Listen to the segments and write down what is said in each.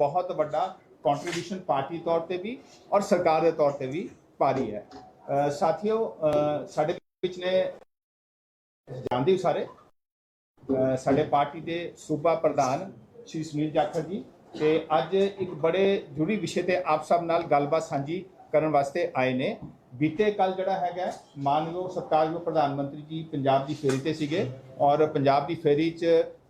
ਬਹੁਤ ਵੱਡਾ contribution party ਤੌਰ ਤੇ ਵੀ ਔਰ ਸਰਕਾਰ ਦੇ ਤੌਰ ਤੇ ਵੀ ਪਾ ਰਹੀ ਹੈ। ਸਾਥੀਓ ਸਾਡੇ ਵਿੱਚ ਨੇ, ਜਾਣਦੇ ਹੋ ਸਾਰੇ ਸਾਡੇ ਪਾਰਟੀ ਦੇ ਸੂਬਾ ਪ੍ਰਧਾਨ ਸ਼੍ਰੀ ਸੁਨੀਲ ਜਾਖੜ ਜੀ ਤੇ ਅੱਜ ਇੱਕ ਬੜੇ ਜੁੜੀ ਵਿਸ਼ੇ ਤੇ ਆਪ ਸਭ ਨਾਲ ਗੱਲਬਾਤ ਸਾਂਝੀ ਕਰਨ ਵਾਸਤੇ ਆਏ ਨੇ। ਬੀਤੇ ਕੱਲ ਜਿਹੜਾ ਹੈਗਾ, ਮਾਨਯੋਗ ਸਤਿਕਾਰਯੋਗ ਪ੍ਰਧਾਨ ਮੰਤਰੀ ਜੀ ਪੰਜਾਬ ਦੀ ਫੇਰੀ ਤੇ ਸੀਗੇ ਔਰ ਪੰਜਾਬ ਦੀ ਫੇਰੀ 'ਚ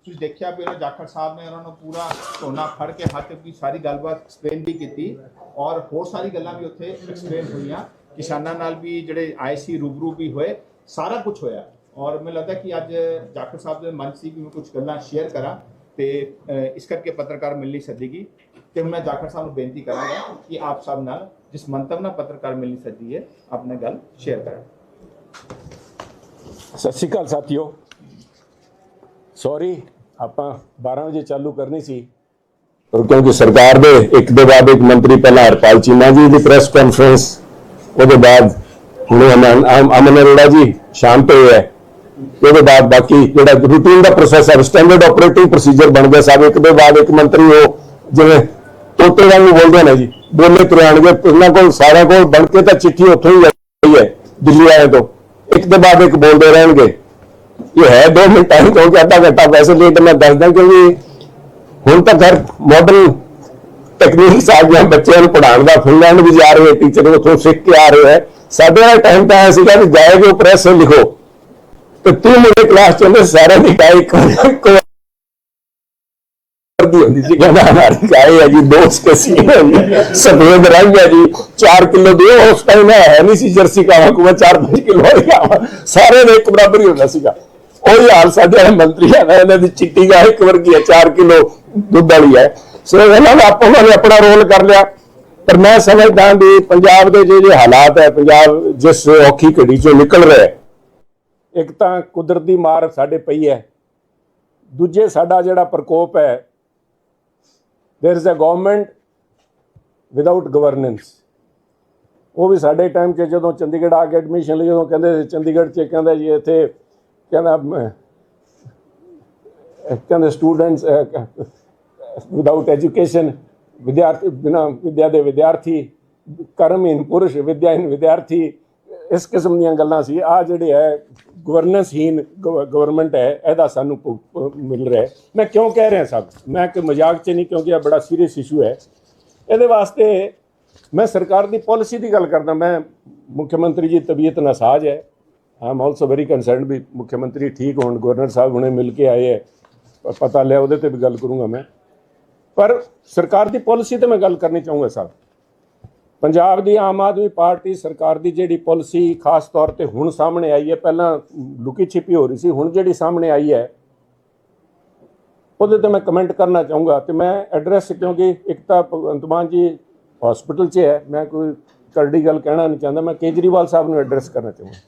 ਤੁਸੀਂ ਦੇਖਿਆ ਵੀ ਉਹਨਾਂ ਜਾਖੜ ਸਾਹਿਬ ਨੇ ਉਹਨਾਂ ਨੂੰ ਪੂਰਾ ਝੋਨਾ ਫੜ ਕੇ ਹੱਥ ਦੀ ਸਾਰੀ ਗੱਲਬਾਤ ਐਕਸਪਲੇਨ ਵੀ ਕੀਤੀ ਔਰ ਹੋਰ ਸਾਰੀ ਗੱਲਾਂ ਵੀ ਉੱਥੇ ਐਕਸਪਲੇਨ ਹੋਈਆਂ। ਕਿਸਾਨਾਂ ਨਾਲ ਵੀ ਜਿਹੜੇ ਆਏ ਸੀ, ਰੂਬਰੂ ਵੀ ਹੋਏ, ਸਾਰਾ ਕੁਝ ਹੋਇਆ। ਔਰ ਮੈਨੂੰ ਲੱਗਦਾ ਕਿ ਅੱਜ ਜਾਖੜ ਸਾਹਿਬ ਦੇ ਮਨ ਸੀ ਕਿ ਮੈਂ ਕੁਝ ਗੱਲਾਂ ਸ਼ੇਅਰ ਕਰਾਂ ਤੇ ਇਸ ਕਰਕੇ ਪੱਤਰਕਾਰ ਮਿਲਣੀ ਸੱਦੇਗੀ ਤੇ ਮੈਂ ਜਾਖੜ ਸਾਹਿਬ ਨੂੰ ਬੇਨਤੀ ਕਰਾਂਗਾ ਕਿ ਆਪ ਸਭ ਨਾਲ ਜਿਸ ਮੰਤਵ ਨਾਲ ਪੱਤਰਕਾਰ ਮਿਲਣੀ ਸੱਦੀ ਹੈ, ਆਪਣੇ ਗੱਲ ਸ਼ੇਅਰ ਕਰਾਂ। ਸਤਿ ਸ਼੍ਰੀ ਅਕਾਲ ਸਾਥੀਓ। ਸੌਰੀ ਆਪਾਂ 12 ਵਜੇ ਚਾਲੂ ਕਰਨੀ ਸੀ। ਪਰ ਕਿਉਂਕਿ ਸਰਕਾਰ ਦੇ ਇੱਕ ਦੇ ਬਾਅਦ ਇੱਕ ਮੰਤਰੀ ਪਹਿਲਾਂ ਹਰਪਾਲ ਚੀਮਾ ਜੀ ਦੀ ਪ੍ਰੈਸ ਕਾਨਫਰੰਸ ਉਹਦੇ ਬਾਅਦ ਹੁਣ ਅਮਨ ਅਰੋੜਾ ਜੀ ਸ਼ਾਮ ਤੇ ਹੈ। ਉਹਦੇ ਬਾਅਦ ਬਾਕੀ ਜਿਹੜਾ ਰੂਟੀਨ ਦਾ ਪ੍ਰੋਸੈਸ ਹੈ ਸਟੈਂਡਰਡ ਆਪਰੇਟਿੰਗ ਪ੍ਰੋਸੀਜਰ ਬਣ ਗਿਆ ਸਭ। ਇੱਕ ਦੇ ਬਾਅਦ ਇੱਕ ਮੰਤਰੀ ਉਹ ਜਿਵੇਂ ਤੋਤੇ ਵਾਂਗੂ ਬੋਲਦੇ ਨੇ ਜੀ, ਬੋਲੇ ਤੁਰਾਣਗੇ, ਉਹਨਾਂ ਕੋਲ ਸਾਰਿਆਂ ਕੋਲ ਬਣ ਕੇ ਤਾਂ ਚਿੱਠੀ ਉੱਥੋਂ ਹੀ ਆਈ ਹੈ, ਦਿੱਲੀ ਆਏ ਤੋਂ। ਇੱਕ ਦੇ ਬਾਅਦ ਇੱਕ ਬੋਲਦੇ ਰਹਿਣਗੇ। ਇਹ ਹੈ 2 ਮਿੰਟ ਟਾਈਮ ਕਿਉਂਕਿ ਅੱਧਾ ਘੰਟਾ ਵੈਸੇ ਲੇਟ ਮੈਂ ਦੱਸਦਾ ਕਿਉਂਕਿ ਹੁਣ ਤਾਂ ਘਰ ਮਾਡਰਨ ਟੈਕਨੀਕਸ ਆ ਗਈਆਂ ਬੱਚਿਆਂ ਨੂੰ ਪੜਾਉਣ ਦਾ ਫਿਨਲੈਂਡ ਵੀ ਜਾ ਰਹੇ ਟੀਚਰ ਉੱਥੋਂ ਸਿੱਖ ਕੇ ਆ ਰਹੇ ਹੈ। ਸਾਡੇ ਵਾਲਾ ਟਾਈਮ ਤਾਂ ਐਸਾ ਸੀਗਾ ਕਿ ਜਾਏਗੇ ਪ੍ਰੈਸ ਲਿਖੋ। ਤੇ ਤੂੰ ਮੇਰੇ ਕਲਾਸ ਚ ਉਹਨੇ ਸਾਰਿਆਂ ਦੀ ਗਾਇ ਕਰਦੀ ਹੁੰਦੀ ਸੀ, ਕਹਿੰਦਾ ਹਮਾਰੀ ਗਾਇ ਹੈ ਜੀ ਦੋਸਤ ਕਸੀ ਹੈ ਸਫੇਦ ਰੰਗ ਹੈ ਜੀ 4 ਕਿਲੋ ਦਿਓ ਉਸ ਟਾਈਮ ਹੈ ਨਹੀਂ ਸੀ, ਜਰਸੀ ਕਾਵਾ ਕੋ 4-5 ਕਿਲੋ ਹੀ ਖਾਵਾਂ ਸਾਰੇ ਦੇ ਇੱਕ ਬਰਾਬਰ ਹੀ ਹੁੰਦਾ ਸੀਗਾ। ਉਹੀ ਹਾਲ ਸਾਡੇ ਮੰਤਰੀ ਆ ਇਹਨਾਂ ਦੀ ਚਿੱਟੀ ਗਾ ਇੱਕ ਵਰਗੀ ਹੈ 4 ਕਿਲੋ ਦੁੱਧ ਵਾਲੀ ਹੈ ਸੋ ਇਹਨਾਂ ਨੇ ਆਪਾਂ ਨੇ ਆਪਣਾ ਰੋਲ ਕਰ ਲਿਆ। ਪਰ ਮੈਂ ਸਮਝਦਾ ਵੀ ਪੰਜਾਬ ਦੇ ਜੇ ਹਾਲਾਤ ਹੈ ਪੰਜਾਬ ਜਿਸ ਔਖੀ ਘੜੀ ਚੋਂ ਨਿਕਲ ਰਿਹਾ ਇੱਕ ਤਾਂ ਕੁਦਰਤ ਮਾਰ ਸਾਡੇ ਪਈ ਹੈ। ਦੂਜੇ ਸਾਡਾ ਜਿਹੜਾ ਪ੍ਰਕੋਪ ਹੈ, there is a government without governance ਉਹ ਵੀ ਸਾਡੇ ਟਾਈਮ 'ਚ ਜਦੋਂ ਚੰਡੀਗੜ੍ਹ ਆ ਕੇ ਐਡਮਿਸ਼ਨ ਲਈ ਜਦੋਂ ਕਹਿੰਦੇ ਸੀ, ਚੰਡੀਗੜ੍ਹ 'ਚ ਕਹਿੰਦਾ ਜੀ ਇੱਥੇ ਕਹਿੰਦਾ ਅਮ, ਕਹਿੰਦੇ ਸਟੂਡੈਂਟਸ ਵਿਦਆਊਟ ਐਜੂਕੇਸ਼ਨ ਵਿਦਿਆਰਥੀ ਬਿਨਾ ਵਿਦਿਆ ਦੇ ਵਿਦਿਆਰਥੀ ਕਰਮਹੀਨ ਪੁਰਸ਼ ਵਿਦਿਆਹੀਨ ਵਿਦਿਆਰਥੀ ਇਸ ਕਿਸਮ ਦੀਆਂ ਗੱਲਾਂ ਸੀ। ਆ ਜਿਹੜੇ ਹੈ ਗਵਰਨੈਂਸਹੀਨ ਗਵਰਨਮੈਂਟ ਹੈ ਇਹਦਾ ਸਾਨੂੰ ਮਿਲ ਰਿਹਾ ਮੈਂ ਕਿਉਂ ਕਹਿ ਰਿਹਾ ਸਭ? ਮੈਂ ਕਿ ਮਜ਼ਾਕ 'ਚ ਨਹੀਂ ਕਿਉਂਕਿ ਇਹ ਬੜਾ ਸੀਰੀਅਸ ਇਸ਼ੂ ਹੈ। ਇਹਦੇ ਵਾਸਤੇ ਮੈਂ ਸਰਕਾਰ ਦੀ ਪਾਲਿਸੀ ਦੀ ਗੱਲ ਕਰਦਾ। ਮੈਂ ਮੁੱਖ ਮੰਤਰੀ ਜੀ ਤਬੀਅਤ ਨਾਸਾਜ ਹੈ। ਆਮ ਆਲਸੋ ਵੈਰੀ ਕੰਸਰਨਡ ਵੀ ਮੁੱਖ ਮੰਤਰੀ ਠੀਕ ਹੋਣ, ਗਵਰਨਰ ਸਾਹਿਬ ਹੁਣੇ ਮਿਲ ਕੇ ਆਏ ਹੈ। ਪਤਾ ਲਿਆ ਉਹਦੇ ਤੇ ਵੀ ਗੱਲ ਕਰੂੰਗਾ ਮੈਂ। ਪਰ ਸਰਕਾਰ ਦੀ ਪਾਲਿਸੀ ਤੇ ਮੈਂ ਗੱਲ ਕਰਨੀ ਚਾਹੂੰਗਾ ਸਾਹਿਬ। ਪੰਜਾਬ ਦੀ ਆਮ ਆਦਮੀ ਪਾਰਟੀ ਸਰਕਾਰ ਦੀ ਜਿਹੜੀ ਪਾਲਿਸੀ ਖਾਸ ਤੌਰ ਤੇ ਹੁਣ ਸਾਹਮਣੇ ਆਈ ਹੈ, ਪਹਿਲਾਂ ਲੁਕੀ ਛਿਪੀ ਹੋ ਰਹੀ ਸੀ, ਹੁਣ ਜਿਹੜੀ ਸਾਹਮਣੇ ਆਈ ਹੈ, ਉਹਦੇ ਤੇ ਮੈਂ ਕਮੈਂਟ ਕਰਨਾ ਚਾਹੂੰਗਾ ਤੇ ਮੈਂ ਐਡਰੈਸ ਕਿਉਂਕਿ ਇੱਕ ਤਾਂ ਭਗਵੰਤ ਮਾਨ ਜੀ ਹਸਪੀਟਲ 'ਚ ਹੈ, ਮੈਂ ਕੋਈ ਕਰੜੀ ਗੱਲ ਕਹਿਣਾ ਨਹੀਂ ਚਾਹੁੰਦਾ, ਮੈਂ ਕੇਜਰੀਵਾਲ ਸਾਹਿਬ ਨੂੰ ਐਡਰੈਸ ਕਰਨਾ ਚਾਹੂੰਗਾ।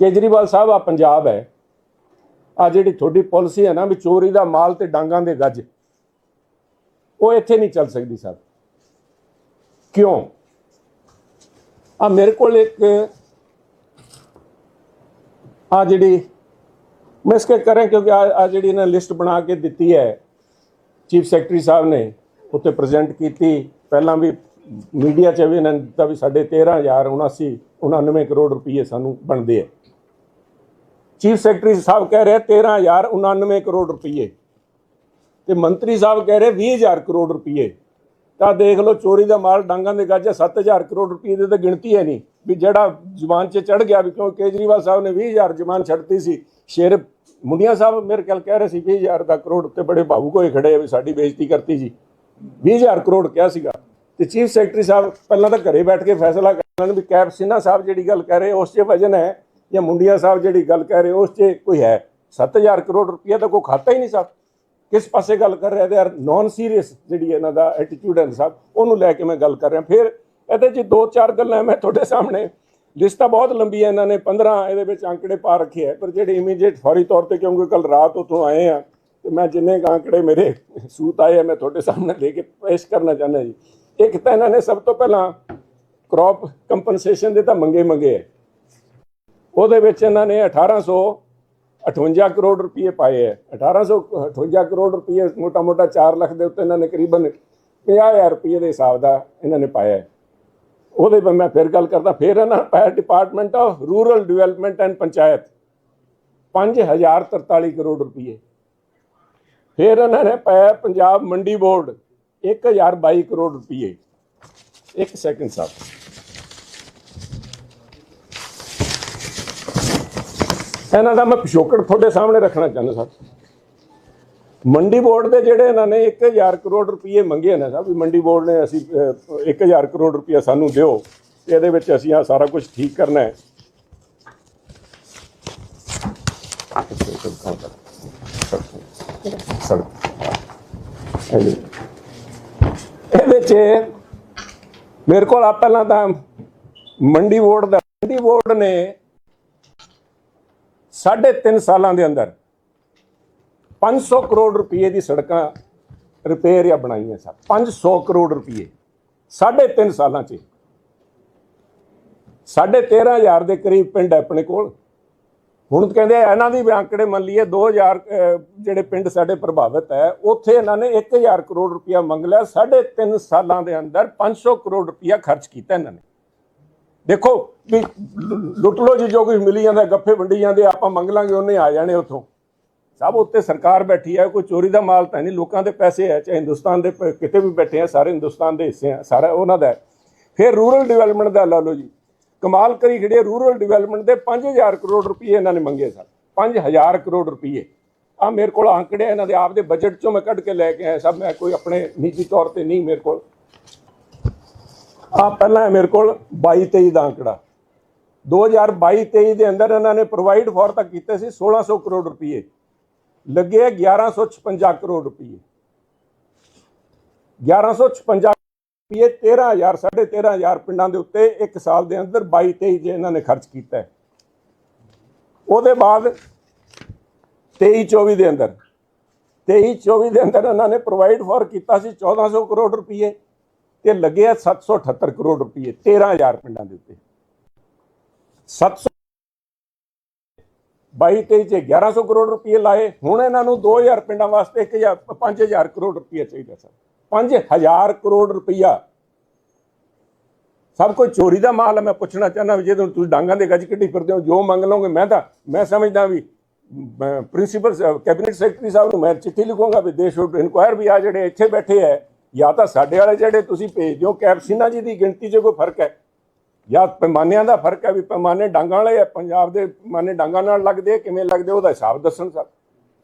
ਕੇਜਰੀਵਾਲ ਸਾਹਿਬ ਆ ਪੰਜਾਬ ਹੈ। ਆ ਜਿਹੜੀ ਤੁਹਾਡੀ ਪਾਲਿਸੀ ਹੈ ਨਾ ਵੀ ਚੋਰੀ ਦਾ ਮਾਲ ਤੇ ਡਾਂਗਾਂ ਦੇ ਗੱਜ। ਉਹ ਇੱਥੇ ਨਹੀਂ ਚੱਲ ਸਕਦੀ ਸਾਹਿਬ ਕਿਉਂ? ਆ ਮੇਰੇ ਕੋਲ ਇੱਕ ਆ ਜਿਹੜੀ ਮੈਂ ਇਸ ਕੇ ਕਰਾਂ ਕਿਉਂਕਿ ਆ ਆ ਜਿਹੜੀ ਇਹਨਾਂ ਲਿਸਟ ਬਣਾ ਕੇ ਦਿੱਤੀ ਹੈ, ਚੀਫ ਸੈਕਟਰੀ ਸਾਹਿਬ ਨੇ ਉੱਤੇ ਪ੍ਰੈਜ਼ੈਂਟ ਕੀਤੀ। ਪਹਿਲਾਂ ਵੀ ਮੀਡੀਆ 'ਚ ਵੀ ਇਹਨਾਂ ਨੇ ਦਿੱਤਾ ਵੀ ਸਾਡੇ 13079 99 ਕਰੋੜ ਰੁਪਏ ਸਾਨੂੰ ਬਣਦੇ ਆ। ਚੀਫ ਸੈਕਟਰੀ ਸਾਹਿਬ ਕਹਿ ਰਹੇ 13099 ਕਰੋੜ ਰੁਪਏ ਤੇ ਮੰਤਰੀ ਸਾਹਿਬ ਕਹਿ ਰਹੇ 20000 ਕਰੋੜ ਰੁਪਏ ਤਾਂ ਦੇਖ ਲਓ, ਚੋਰੀ ਦਾ ਮਾਲ ਡਾਂਗਾਂ ਦੇ ਗੱਜ 7000 ਕਰੋੜ ਰੁਪਏ ਦੀ ਤਾਂ ਗਿਣਤੀ ਹੈ ਨਹੀਂ, ਵੀ ਜਿਹੜਾ ਜ਼ੁਬਾਨ 'ਚ ਚੜ ਗਿਆ ਵੀ ਕਿਉਂ ਕੇਜਰੀਵਾਲ ਸਾਹਿਬ ਨੇ 20000 ਜ਼ੁਬਾਨ ਛੱਡਤੀ ਸੀ। ਸ਼ੇਰ ਮੁੰਡੀਆਂ ਸਾਹਿਬ ਮੇਰੇ ਖਿਆਲ ਕਹਿ ਰਹੇ ਸੀ 20000 ਦਾ ਕਰੋੜ ਤੇ ਬੜੇ ਭਾਵੁਕ ਹੋਏ ਖੜੇ ਆ ਵੀ ਸਾਡੀ ਬੇਇੱਜ਼ਤੀ ਕਰਤੀ ਜੀ 20000 ਕਰੋੜ ਕਿਹਾ ਸੀਗਾ। ਤੇ ਚੀਫ ਸੈਕਟਰੀ ਸਾਹਿਬ ਪਹਿਲਾਂ ਤਾਂ ਘਰੇ ਬੈਠ ਕੇ ਫੈਸਲਾ ਕਰਨ ਵੀ ਕੈਪ ਸਿਨਾ ਸਾਹਿਬ ਜਿਹੜੀ ਗੱਲ ਕਹਿ ਰਹੇ ਉਸ 'ਚ ਵਜਨ ਹੈ ਜਾਂ ਮੁੰਡੀਆਂ ਸਾਹਿਬ ਜਿਹੜੀ ਗੱਲ ਕਹਿ ਰਹੇ ਉਸ 'ਚ ਕੋਈ ਹੈ? 7000 ਕਰੋੜ ਰੁਪਏ ਤਾਂ ਕੋਈ ਖਾਤਾ ਹੀ ਨਹੀਂ ਸਾਹਿਬ ਕਿਸ ਪਾਸੇ ਗੱਲ ਕਰ ਰਿਹਾ? ਦੇ ਆਰ ਨਾਨ ਸੀਰੀਅਸ ਜਿਹੜੀ ਇਹਨਾਂ ਦਾ ਐਟੀਟਿਊਡ ਹੈ ਸਾਹਿਬ, ਉਹਨੂੰ ਲੈ ਕੇ ਮੈਂ ਗੱਲ ਕਰ ਰਿਹਾ। ਫਿਰ ਇਹਦੇ 'ਚ ਦੋ ਚਾਰ ਗੱਲਾਂ ਮੈਂ ਤੁਹਾਡੇ ਸਾਹਮਣੇ। ਲਿਸਟ ਤਾਂ ਬਹੁਤ ਲੰਬੀ ਹੈ ਇਹਨਾਂ ਨੇ 15 ਇਹਦੇ ਵਿੱਚ ਅੰਕੜੇ ਪਾ ਰੱਖੇ ਹੈ, ਪਰ ਜਿਹੜੇ ਇਮੀਡੀਏਟ ਫੌਰੀ ਤੌਰ ਤੇ ਕਿਉਂਕਿ ਕੱਲ ਰਾਤ ਉਤੋਂ ਆਏ ਆ, ਤੇ ਮੈਂ ਜਿੰਨੇ ਕੁ ਅੰਕੜੇ ਮੇਰੇ ਸੂਤ ਆਏ ਮੈਂ ਤੁਹਾਡੇ ਸਾਹਮਣੇ ਲੈ ਕੇ ਪੇਸ਼ ਕਰਨਾ ਚਾਹੁੰਦਾ ਜੀ। ਇੱਕ ਤਾਂ ਇਹਨਾਂ ਨੇ ਸਭ ਤੋਂ ਪਹਿਲਾਂ ਕ੍ਰੌਪ ਕੰਪਨਸੇਸ਼ਨ ਦੇ ਤਾਂ ਮੰਗੇ ਮੰਗੇ ਹੈ। ਉਹਦੇ ਵਿੱਚ ਇਹਨਾਂ ਨੇ 1858 ਕਰੋੜ ਰੁਪਏ ਪਾਏ ਹੈ। 1858 ਕਰੋੜ ਰੁਪਏ ਮੋਟਾ ਮੋਟਾ 4 ਲੱਖ ਦੇ ਉੱਤੇ ਇਹਨਾਂ ਨੇ ਕਰੀਬਨ 50000 ਰੁਪਏ ਦੇ ਹਿਸਾਬ ਦਾ ਇਹਨਾਂ ਨੇ ਪਾਇਆ ਹੈ। ਉਹਦੇ ਪਰ ਮੈਂ ਫਿਰ ਗੱਲ ਕਰਦਾ, ਫਿਰ ਇਹਨਾਂ ਨੇ ਪਾਇਆ department of rural development and panchayat 5043 crore ਰੁਪਏ। ਫਿਰ ਇਹਨਾਂ ਨੇ ਪਾਇਆ ਪੰਜਾਬ ਮੰਡੀ ਬੋਰਡ 1022 ਕਰੋੜ ਰੁਪਏ। ਇੱਕ ਸੈਕਿੰਡ ਸਾਹਿਬ ਇਹਨਾਂ ਦਾ ਮੈਂ ਪਿਛੋਕੜ ਤੁਹਾਡੇ ਸਾਹਮਣੇ ਰੱਖਣਾ ਚਾਹੁੰਦਾ ਸਰ। ਮੰਡੀ ਬੋਰਡ ਦੇ ਜਿਹੜੇ ਇਹਨਾਂ ਨੇ 1000 ਕਰੋੜ ਰੁਪਏ ਮੰਗੇ ਨੇ ਸਾਹਿਬ ਵੀ ਮੰਡੀ ਬੋਰਡ ਨੇ ਅਸੀਂ ਅਹ, 1000 ਕਰੋੜ ਰੁਪਏ ਸਾਨੂੰ ਦਿਓ ਤੇ ਇਹਦੇ ਵਿੱਚ ਅਸੀਂ ਆ ਸਾਰਾ ਕੁਝ ਠੀਕ ਕਰਨਾ ਹੈ। ਇਹਦੇ ਇਹਦੇ ਚ ਮੇਰੇ ਕੋਲ ਆ ਪਹਿਲਾਂ ਤਾਂ ਮੰਡੀ ਬੋਰਡ ਦਾ ਮੰਡੀ ਬੋਰਡ ਨੇ ਸਾਢੇ ਤਿੰਨ ਸਾਲਾਂ ਦੇ ਅੰਦਰ 500 ਕਰੋੜ ਰੁਪਏ ਦੀ ਸੜਕਾਂ ਰਿਪੇਅਰ ਜਾਂ ਬਣਾਈਆਂ ਸਨ। 500 ਕਰੋੜ ਰੁਪਏ। ਸਾਢੇ ਤਿੰਨ ਸਾਲਾਂ 'ਚ। ਸਾਢੇ 13000 ਦੇ ਕਰੀਬ ਪਿੰਡ ਹੈ ਆਪਣੇ ਕੋਲ। ਹੁਣ ਕਹਿੰਦੇ ਇਹਨਾਂ ਦੀ ਵੀ ਆંકੜੇ ਮੰਨ ਲਈਏ 2000 ਅਹ, ਜਿਹੜੇ ਪਿੰਡ ਸਾਡੇ ਪ੍ਰਭਾਵਿਤ ਹੈ ਉੱਥੇ ਇਹਨਾਂ ਨੇ 1000 ਕਰੋੜ ਰੁਪਇਆ ਮੰਗ ਲਿਆ। ਸਾਢੇ ਤਿੰਨ ਸਾਲਾਂ ਦੇ ਅੰਦਰ 500 ਕਰੋੜ ਰੁਪਇਆ ਖਰਚ ਕੀਤਾ ਇਹਨਾਂ ਨੇ। ਦੇਖੋ ਵੀ ਲੁੱਟ ਲੋ ਜੀ ਜੋ ਕੁਝ ਮਿਲੀ ਜਾਂਦਾ, ਗੱਫੇ ਵੰਡੀ ਜਾਂਦੇ, ਆਪਾਂ ਮੰਗ ਲਾਂਗੇ, ਉਹਨੇ ਆ ਜਾਣੇ ਉਥੋਂ। ਸਭ ਉੱਤੇ ਸਰਕਾਰ ਬੈਠੀ ਹੈ ਕੋਈ ਚੋਰੀ ਦਾ ਮਾਲ ਤਾਂ ਨਹੀਂ, ਲੋਕਾਂ ਦੇ ਪੈਸੇ ਹੈ ਚਾਹੇ ਹਿੰਦੁਸਤਾਨ ਦੇ ਕਿਤੇ ਵੀ ਬੈਠੇ ਆ, ਸਾਰੇ ਹਿੰਦੁਸਤਾਨ ਦੇ ਹਿੱਸੇ ਆ, ਸਾਰਾ ਉਹਨਾਂ ਦਾ ਫਿਰ ਰੂਰਲ ਡਿਵੈਲਪਮੈਂਟ ਦਾ ਲਾ ਲਓ ਜੀ। ਕਮਾਲ ਕਰੀ ਖੜੇ ਰੂਰਲ ਡਿਵੈਲਪਮੈਂਟ ਦੇ 5000 ਕਰੋੜ ਰੁਪਏ ਇਹਨਾਂ ਨੇ ਮੰਗੇ ਸਨ। 5000 ਕਰੋੜ ਰੁਪਏ। ਆ ਮੇਰੇ ਕੋਲ ਆંકੜੇ ਇਹਨਾਂ ਦੇ ਆਪ ਦੇ ਬਜਟ ਚੋਂ ਮੈਂ ਕੱਢ ਕੇ ਲੈ ਕੇ ਆਇਆ ਸਭ, ਮੈਂ ਕੋਈ ਆਪਣੇ ਨਿੱਜੀ ਤੌਰ ਤੇ ਨਹੀਂ ਮੇਰੇ ਕੋਲ। ਆ ਪਹਿਲਾਂ ਹੈ ਮੇਰੇ ਕੋਲ 22 23 ਦਾ ਅੰਕੜਾ। 2022 23 ਦੇ ਅੰਦਰ ਇਹਨਾਂ ਨੇ ਪ੍ਰੋਵਾਈਡ ਫॉर ਤੱਕ ਕੀਤੇ ਸੀ 1600 ਕਰੋੜ ਰੁਪਏ ਲੱਗੇ ਹੈ 1156 ਕਰੋੜ ਰੁਪਏ 1156 ਰੁਪਏ 13000 13500 ਪਿੰਡਾਂ ਦੇ ਉੱਤੇ ਇੱਕ ਸਾਲ ਦੇ ਅੰਦਰ 22 23 ਜੇ ਇਹਨਾਂ ਨੇ ਖਰਚ ਕੀਤਾ। ਉਹਦੇ ਬਾਅਦ 23 24 ਦੇ ਅੰਦਰ 23 24 ਦੇ ਅੰਦਰ ਇਹਨਾਂ ਨੇ ਪ੍ਰੋਵਾਈਡ ਫॉर ਕੀਤਾ ਸੀ 1400 ਕਰੋੜ ਰੁਪਏ ਤੇ ਲੱਗੇ ਆ 778 ਕਰੋੜ ਰੁਪਏ 13000 ਪਿੰਡਾਂ ਦੇ ਉੱਤੇ। 700 22 23 ਚ 1100 ਕਰੋੜ ਰੁਪਏ ਲਾਏ, ਹੁਣ ਇਹਨਾਂ ਨੂੰ 2000 ਪਿੰਡਾਂ ਵਾਸਤੇ 1000 5000 ਕਰੋੜ ਰੁਪਏ ਚਾਹੀਦਾ ਸਰ। 5000 ਕਰੋੜ ਰੁਪਇਆ ਸਭ ਕੋਈ ਚੋਰੀ ਦਾ ਮਾਲ ਹੈ ਮੈਂ ਪੁੱਛਣਾ ਚਾਹੁੰਦਾ ਵੀ ਜਦੋਂ ਤੁਸੀਂ ਡਾਂਗਾਂ ਦੇ ਗੱਜ ਕੱਢੀ ਫਿਰਦੇ ਹੋ, ਜੋ ਮੰਗ ਲਓਗੇ, ਮੈਂ ਤਾਂ, ਮੈਂ ਸਮਝਦਾ ਵੀ ਪ੍ਰਿੰਸੀਪਲ ਕੈਬਨਿਟ ਸੈਕਟਰੀ ਸਾਹਿਬ ਨੂੰ ਮੈਂ ਚਿੱਠੀ ਲਿਖੂੰਗਾ ਵੀ ਦੇ ਸ਼ੁੱਡ ਇਨਕੁਆਇਰ ਵੀ ਆ ਜਿਹੜੇ ਇੱਥੇ ਬੈਠੇ ਹੈ ਜਾਂ ਤਾਂ ਸਾਡੇ ਵਾਲੇ ਜਿਹੜੇ ਤੁਸੀਂ ਭੇਜ ਦਿਓ ਕੈਪਸੀਨਾ ਜੀ ਦੀ ਗਿਣਤੀ 'ਚ ਕੋਈ ਫ਼ਰਕ ਹੈ? ਜਾਂ ਪੈਮਾਨਿਆਂ ਦਾ ਫ਼ਰਕ ਹੈ ਵੀ ਪੈਮਾਨੇ ਡਾਂਗਾਂ ਵਾਲੇ ਆ ਪੰਜਾਬ ਦੇ ਪੈਮਾਨੇ ਡਾਂਗਾਂ ਨਾਲ ਲੱਗਦੇ ਆ, ਕਿਵੇਂ ਲੱਗਦੇ ਉਹਦਾ ਹਿਸਾਬ ਦੱਸਣ ਸਰ।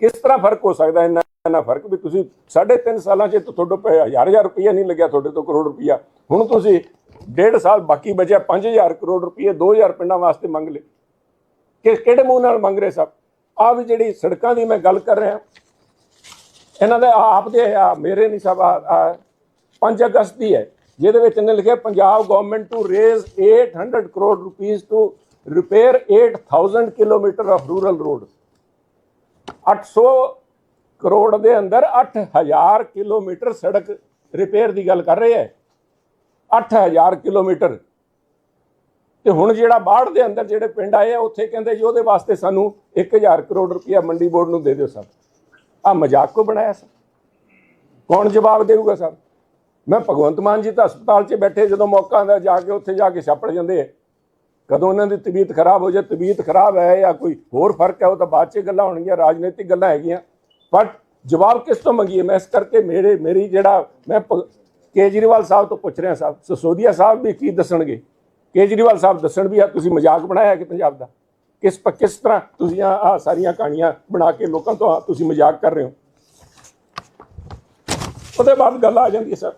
ਕਿਸ ਤਰ੍ਹਾਂ ਫ਼ਰਕ ਹੋ ਸਕਦਾ ਇੰਨਾ ਇੰਨਾ ਫ਼ਰਕ ਵੀ ਤੁਸੀਂ ਸਾਢੇ ਤਿੰਨ ਸਾਲਾਂ 'ਚ ਤੁਹਾਡੇ ਪਏ ਹਜ਼ਾਰ ਹਜ਼ਾਰ ਰੁਪਈਆ ਨਹੀਂ ਲੱਗਿਆ ਤੁਹਾਡੇ ਤੋਂ ਕਰੋੜ ਰੁਪਈਆ। ਹੁਣ ਤੁਸੀਂ ਡੇਢ ਸਾਲ ਬਾਕੀ ਬਚਿਆ 5000 ਕਰੋੜ ਰੁਪਈਏ 2000 ਪਿੰਡਾਂ ਵਾਸਤੇ ਮੰਗ ਲਏ। ਕਿ ਕਿਹੜੇ ਮੂੰਹ ਨਾਲ ਮੰਗ ਰਹੇ ਸਭ ਆ ਵੀ ਜਿਹੜੀ ਸੜਕਾਂ ਦੀ ਮੈਂ ਗੱਲ ਕਰ ਰਿਹਾ ਇਹਨਾਂ ਦੇ ਆਪ ਦੇ ਆ, ਮੇਰੇ ਨਹੀਂ ਸਭ 5 ਅਗਸਤ ਦੀ ਹੈ, ਜਿਹਦੇ ਵਿੱਚ ਇਹਨੇ ਲਿਖਿਆ, Punjab government to raise 800 crore rupees to repair 8000 kilometre of rural road 800 crore ਦੇ ਅੰਦਰ 8000 ਕਿਲੋਮੀਟਰ ਸੜਕ ਰਿਪੇਅਰ ਦੀ ਗੱਲ ਕਰ ਰਹੇ ਹੈ। 8000 ਕਿਲੋਮੀਟਰ ਤੇ ਹੁਣ ਜਿਹੜਾ ਬਾੜ ਦੇ ਅੰਦਰ ਜਿਹੜੇ ਪਿੰਡ ਆਏ ਆ, ਉੱਥੇ ਕਹਿੰਦੇ ਜੀ ਉਹਦੇ ਵਾਸਤੇ ਸਾਨੂੰ 1000 ਕਰੋੜ ਰੁਪਇਆ ਮੰਡੀ ਬੋਰਡ ਨੂੰ ਦੇ ਦਿਓ ਸਰ। ਆ ਮਜ਼ਾਕ ਕੋ ਬਣਾਇਆ ਸਰ? ਕੌਣ ਜਵਾਬ ਦੇਊਗਾ ਸਰ? ਮੈਂ ਭਗਵੰਤ ਮਾਨ ਜੀ ਤਾਂ ਹਸਪਤਾਲ 'ਚ ਬੈਠੇ ਜਦੋਂ ਮੌਕਾ ਆਉਂਦਾ ਜਾ ਕੇ ਉੱਥੇ ਜਾ ਕੇ ਛਾਪੜ ਜਾਂਦੇ ਆ। ਕਦੋਂ ਉਹਨਾਂ ਦੀ ਤਬੀਅਤ ਖਰਾਬ ਹੋ ਜਾਏ, ਤਬੀਅਤ ਖਰਾਬ ਹੈ ਜਾਂ ਕੋਈ ਹੋਰ ਫ਼ਰਕ ਹੈ, ਉਹ ਤਾਂ ਬਾਅਦ 'ਚ ਗੱਲਾਂ ਹੋਣਗੀਆਂ, ਰਾਜਨੀਤਿਕ ਗੱਲਾਂ ਹੈਗੀਆਂ। ਬਟ ਜਵਾਬ ਕਿਸ ਤੋਂ ਮੰਗੀਏ? ਮੈਂ ਇਸ ਕਰਕੇ ਮੇਰੇ, ਮੇਰੀ ਜਿਹੜਾ ਮੈਂ ਭ- ਕੇਜਰੀਵਾਲ ਸਾਹਿਬ ਤੋਂ ਪੁੱਛ ਰਿਹਾ ਸਾਹਿਬ ਸਸੋਦੀਆ ਸਾਹਿਬ ਵੀ ਕੀ ਦੱਸਣਗੇ? ਕੇਜਰੀਵਾਲ ਸਾਹਿਬ ਦੱਸਣ ਵੀ ਆ, ਤੁਸੀਂ ਮਜ਼ਾਕ ਬਣਾਇਆ ਕਿ ਪੰਜਾਬ ਦਾ? ਕਿਸ ਕਿਸ ਤਰ੍ਹਾਂ ਤੁਸੀਂ ਆ ਸਾਰੀਆਂ ਕਹਾਣੀਆਂ ਬਣਾ ਕੇ ਲੋਕਾਂ ਤੋਂ ਆਹ ਤੁਸੀਂ ਮਜ਼ਾਕ ਕਰ ਰਹੇ ਹੋ? ਉਹਦੇ ਬਾਅਦ ਗੱਲ ਆ ਜਾਂਦੀ ਹੈ, ਸਰ।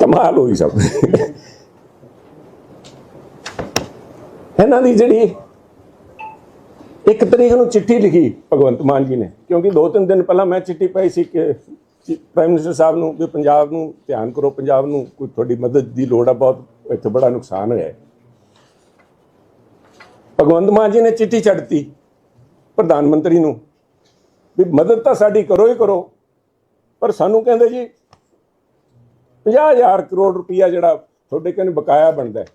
ਕਮਾਲ ਹੋਈ ਸਭ। ਇਹਨਾਂ ਦੀ ਜਿਹੜੀ ਇੱਕ ਤਰੀਕ ਨੂੰ ਚਿੱਠੀ ਲਿਖੀ ਭਗਵੰਤ ਮਾਨ ਜੀ ਨੇ, ਕਿਉਂਕਿ ਦੋ ਤਿੰਨ ਦਿਨ ਪਹਿਲਾਂ ਮੈਂ ਚਿੱਠੀ ਪਾਈ ਸੀ ਕਿ ਪ੍ਰਾਈਮ ਮਿਨਿਸਟਰ ਸਾਹਿਬ ਨੂੰ ਵੀ ਪੰਜਾਬ ਨੂੰ ਧਿਆਨ ਕਰੋ, ਪੰਜਾਬ ਨੂੰ ਕੋਈ ਤੁਹਾਡੀ ਮਦਦ ਦੀ ਲੋੜ ਆ, ਬਹੁਤ ਇੱਥੇ ਬੜਾ ਨੁਕਸਾਨ ਹੋਇਆ ਭਗਵੰਤ ਮਾਨ ਜੀ ਨੇ ਚਿੱਠੀ ਛੱਡਤੀ ਪ੍ਰਧਾਨ ਮੰਤਰੀ ਨੂੰ ਵੀ ਮਦਦ ਤਾਂ ਸਾਡੀ ਕਰੋ ਹੀ ਕਰੋ, ਪਰ ਸਾਨੂੰ ਕਹਿੰਦੇ ਜੀ 50000 ਕਰੋੜ ਰੁਪਈਆ ਜਿਹੜਾ ਤੁਹਾਡੇ ਕਹਿੰਦੇ ਬਕਾਇਆ ਬਣਦਾ ਹੈ।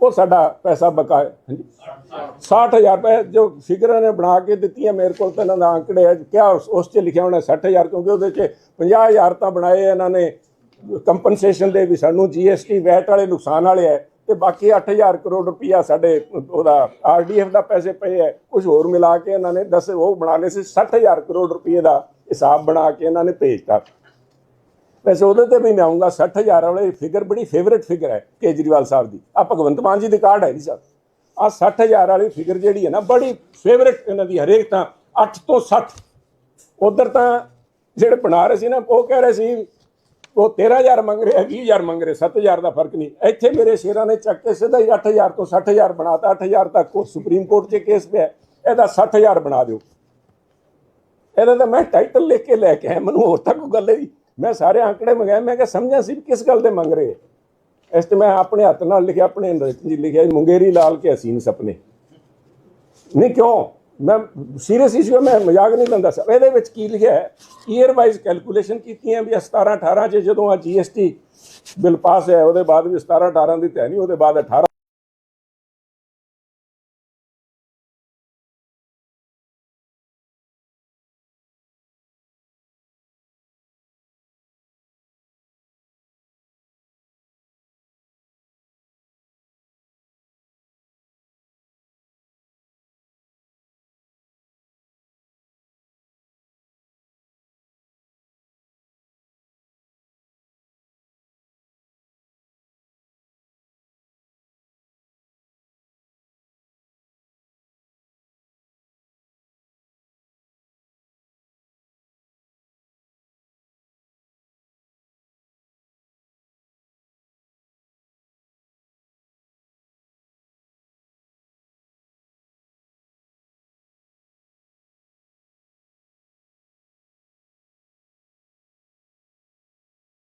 ਉਹ ਸਾਡਾ ਪੈਸਾ ਬਕਾਇਆ ਹਾਂਜੀ। 60000 ਰੁਪਏ ਜੋ ਫਿਗਰਾਂ ਨੇ ਬਣਾ ਕੇ ਦਿੱਤੀਆਂ ਮੇਰੇ ਕੋਲ ਤਾਂ ਇਹਨਾਂ ਦਾ ਅੰਕੜੇ ਹੈ ਕਿਆ ਉਸ 'ਚ ਲਿਖਿਆ ਹੋਣਾ 60000 ਕਿਉਂਕਿ ਉਹਦੇ 'ਚ 50000 ਤਾਂ ਬਣਾਏ ਇਹਨਾਂ ਨੇ। ਕੰਪਨਸੇਸ਼ਨ ਦੇ ਵੀ ਸਾਨੂੰ ਜੀਐਸਟੀ ਵੈਟ ਵਾਲੇ ਨੁਕਸਾਨ ਵਾਲੇ ਹੈ ਤੇ ਬਾਕੀ 8000 ਕਰੋੜ ਰੁਪਈਆ ਸਾਡੇ ਉਹਦਾ ਆਰਡੀਐਫ ਦਾ ਪੈਸੇ ਪਏ ਹੈ ਕੁਝ ਹੋਰ ਮਿਲਾ ਕੇ ਇਹਨਾਂ ਨੇ 10 ਉਹ ਬਣਾ ਲਏ ਸੀ 60000 ਕਰੋੜ ਰੁਪਏ ਦਾ ਹਿਸਾਬ ਬਣਾ ਕੇ ਇਹਨਾਂ ਨੇ ਭੇਜਤਾ। ਵੈਸੇ ਉਹਦੇ ਤੇ ਵੀ ਮੈਂ ਆਉਂਗਾ 60000 ਵਾਲੇ ਫਿਗਰ ਬੜੀ ਫੇਵਰਿਟ ਫਿਗਰ ਹੈ ਕੇਜਰੀਵਾਲ ਸਾਹਿਬ ਦੀ। ਆ ਭਗਵੰਤ ਮਾਨ ਜੀ ਦੀ ਕਾਰਡ ਹੈ ਜੀ ਸਾਹਿਬ ਆ 60000 ਵਾਲੀ ਫਿਗਰ ਜਿਹੜੀ ਹੈ ਨਾ, ਬੜੀ ਫੇਵਰਿਟ ਇਹਨਾਂ ਦੀ ਹਰੇਕ ਤਾਂ 8 ਤੋਂ 60 ਉਧਰ ਤਾਂ ਜਿਹੜੇ ਬਣਾ ਰਹੇ ਸੀ ਨਾ, ਉਹ ਕਹਿ ਰਹੇ ਸੀ, ਉਹ 13000 ਮੰਗ ਰਹੇ 20000 ਮੰਗ ਰਹੇ 7000 ਦਾ ਫ਼ਰਕ ਨਹੀਂ। ਇੱਥੇ ਮੇਰੇ ਸ਼ੇਰਾਂ ਨੇ ਚੱਕ ਕੇ ਸਿੱਧਾ ਹੀ 8000 ਤੋਂ 60000 ਬਣਾਤਾ। 8000 ਤੱਕ ਉਹ ਸੁਪਰੀਮ ਕੋਰਟ 'ਚ ਕੇਸ ਪਿਆ। ਇਹਦਾ 60000 ਬਣਾ ਦਿਓ। ਇਹਦਾ ਤਾਂ ਮੈਂ ਟਾਈਟਲ ਲਿਖ ਕੇ ਲੈ ਕੇ ਆਇਆ, ਮੈਨੂੰ ਹੋਰ ਤਾਂ ਕੋਈ ਗੱਲ ਨਹੀਂ। ਮੈਂ ਸਾਰੇ ਅੰਕੜੇ ਮੰਗਾਏ, ਮੈਂ ਕਿਹਾ ਸਮਝਿਆ ਸੀ ਵੀ ਕਿਸ ਗੱਲ ਦੇ ਮੰਗ ਰਹੇ ਇਸ ਤੇ ਮੈਂ ਆਪਣੇ ਹੱਥ ਨਾਲ ਲਿਖਿਆ, ਆਪਣੇ ਅੰਦਰ ਜੀ ਲਿਖਿਆ, ਮੁੰਗੇਰੀ ਲਾਲ ਕੇ ਹਸੀਨ ਸੁਪਨੇ। ਨਹੀਂ ਕਿਉਂ? ਮੈਂ ਸੀਰੀਅਸ ਇਸ਼ੂ ਮੈਂ ਮਜ਼ਾਕ ਨਹੀਂ ਲੈਂਦਾ ਸਰ। ਇਹਦੇ ਵਿੱਚ ਕੀ ਲਿਖਿਆ ਹੈ? ਈਅਰ ਵਾਈਜ਼ ਕੈਲਕੂਲੇਸ਼ਨ ਕੀਤੀਆਂ ਵੀ 17 18 ਚ ਜਦੋਂ ਆ ਜੀਐਸਟੀ ਬਿੱਲ ਪਾਸ ਹੈ ਉਹਦੇ ਬਾਅਦ ਵੀ 17 18 ਦੀ ਤੈਅ ਨਹੀਂ ਉਹਦੇ ਬਾਅਦ 18